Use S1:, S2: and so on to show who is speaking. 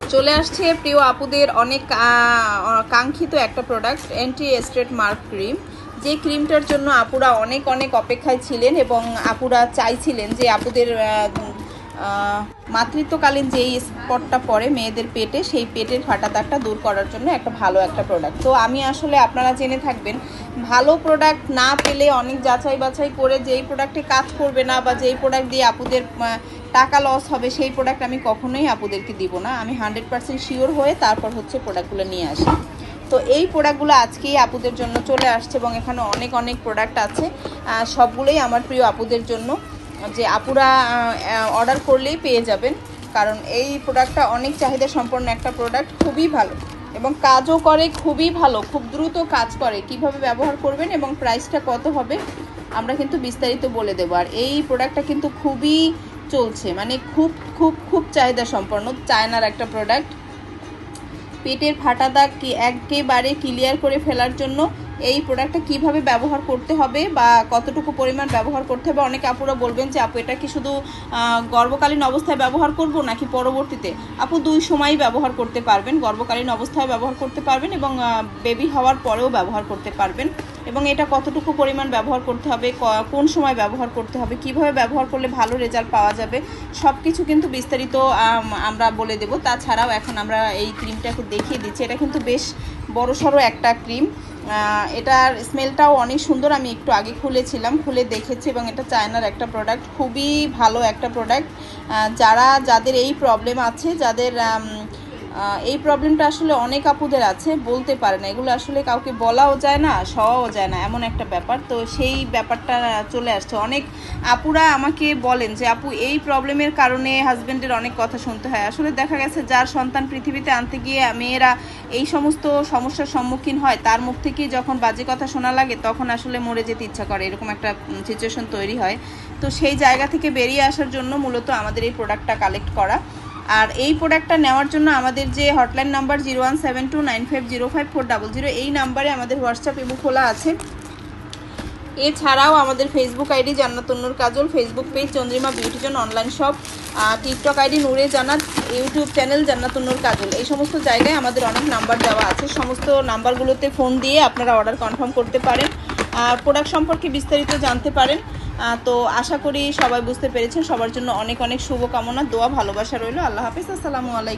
S1: চলে আসছে প্রিয় আপুদের অনেক কাঙ্ক্ষিত একটা product anti stretch mark cream যে ক্রিমটার জন্য আপুরা অনেক অনেক অপেক্ষায় ছিলেন এবং আপুরা চাইছিলেন যে আপুদের মাতৃত্বকালীন যেই স্পটটা পড়ে মেয়েদের পেটে, সেই পেটের ফাটা দাগটা দূর করার জন্য একটা ভালো একটা প্রোডাক্ট তো আমি আসলে আপনারা জেনে থাকবেন, ভালো প্রোডাক্ট না পেলে অনেক যাচাই বাছাই করে যেই প্রোডাক্টে কাজ করবে না বা যেই প্রোডাক্ট দিয়ে আপুদের টাকা লস হবে, সেই প্রোডাক্ট আমি কখনোই আপুদেরকে দিব না। আমি হান্ড্রেড পার্সেন্ট শিওর হয়ে তারপর হচ্ছে প্রোডাক্টগুলো নিয়ে আসি। তো এই প্রোডাক্টগুলো আজকেই আপুদের জন্য চলে আসছে এবং এখানে অনেক অনেক প্রোডাক্ট আছে। সবগুলোই আমার প্রিয় আপুদের জন্য। যে আপুরা অর্ডার করলেই পেয়ে যাবেন। কারণ এই প্রোডাক্টটা অনেক চাহিদা সম্পন্ন একটা প্রোডাক্ট খুবই ভালো। এবং কাজও করে, খুবই ভালো। খুব দ্রুত কাজ করে। কীভাবে ব্যবহার করবেন এবং প্রাইসটা কত হবে, আমরা কিন্তু বিস্তারিত বলে দেবো। আর এই প্রোডাক্টটা কিন্তু খুবই চলছে। মানে খুব খুব খুব চাহিদা সম্পন্ন চায়নার একটা প্রোডাক্ট পেটের ফাটা দাগ কি একেবারে ক্লিয়ার করে ফেলার জন্য এই প্রোডাক্টটা কীভাবে ব্যবহার করতে হবে বা কতটুকু পরিমাণ ব্যবহার করতে হবে? অনেক আপুরা বলবেন যে, আপু, এটা কি শুধু গর্ভকালীন অবস্থায় ব্যবহার করব নাকি পরবর্তীতে? আপু, দুই সময়ই ব্যবহার করতে পারবেন। গর্ভকালীন অবস্থায় ব্যবহার করতে পারবেন এবং বেবি হওয়ার পরেও ব্যবহার করতে পারবেন। এবং এটা কতটুকু পরিমাণ ব্যবহার করতে হবে কোন সময় ব্যবহার করতে হবে, কীভাবে ব্যবহার করলে ভালো রেজাল্ট পাওয়া যাবে সব কিছু কিন্তু বিস্তারিত আমরা বলে দেব। তাছাড়াও এখন আমরা এই ক্রিমটাকে দেখিয়ে দিচ্ছি। এটা কিন্তু বেশ বড়সড় একটা ক্রিম। এটার স্মেলটাও অনেক সুন্দর। আমি একটু আগে খুলেছিলাম, খুলে দেখেছি এবং এটা চায়নার একটা প্রোডাক্ট খুবই ভালো একটা প্রোডাক্ট যারা, যাদের এই প্রবলেম আছে, যাদের এই প্রবলেমটা আসলে অনেক আপুদের আছে, বলতে পারে না। এগুলো আসলে কাউকে বলাও যায় না সওয়াও যায় না, এমন একটা ব্যাপার। তো সেই ব্যাপারটা চলে আসছে। অনেক আপুরা আমাকে বলেন যে, আপু, এই প্রবলেমের কারণে হাজব্যান্ডের অনেক কথা শুনতে হয়। আসলে দেখা গেছে, যার সন্তান পৃথিবীতে আনতে গিয়ে মেয়েরা এই সমস্ত সমস্যার সম্মুখীন হয়, তার মুখ থেকেই যখন বাজে কথা শোনা লাগে, তখন আসলে মরে যেতে ইচ্ছা করে, এরকম একটা সিচুয়েশন তৈরি হয়। তো সেই জায়গা থেকে বেরিয়ে আসার জন্য মূলত আমাদের এই প্রোডাক্টটা কালেক্ট করা। আর এই প্রোডাক্টটা নেওয়ার জন্য আমাদের যে hotline number zero one seven two nine five zero five four double zero এই নাম্বারে আমাদের হোয়াটসঅ্যাপ ইবু খোলা আছে। এছাড়াও আমাদের Facebook ID Jannatunnur Kajal Facebook page Chandrima beauty zone online shop TikTok ID Noore Jannat YouTube channel জান্নাতুন্নুর কাজল। এই সমস্ত জায়গায় আমাদের অনেক নাম্বার দেওয়া আছে। সমস্ত নাম্বারগুলোতে ফোন দিয়ে আপনারা অর্ডার কনফার্ম করতে পারেন। আর প্রোডাক্ট সম্পর্কে বিস্তারিত জানতে পারেন। তো আশা করি সবাই বুঝতে পেরেছেন। সবার জন্য অনেক অনেক শুভকামনা, দোয়া, ভালোবাসা রইল। আল্লাহ হাফিজ। আসসালামু আলাইকুম।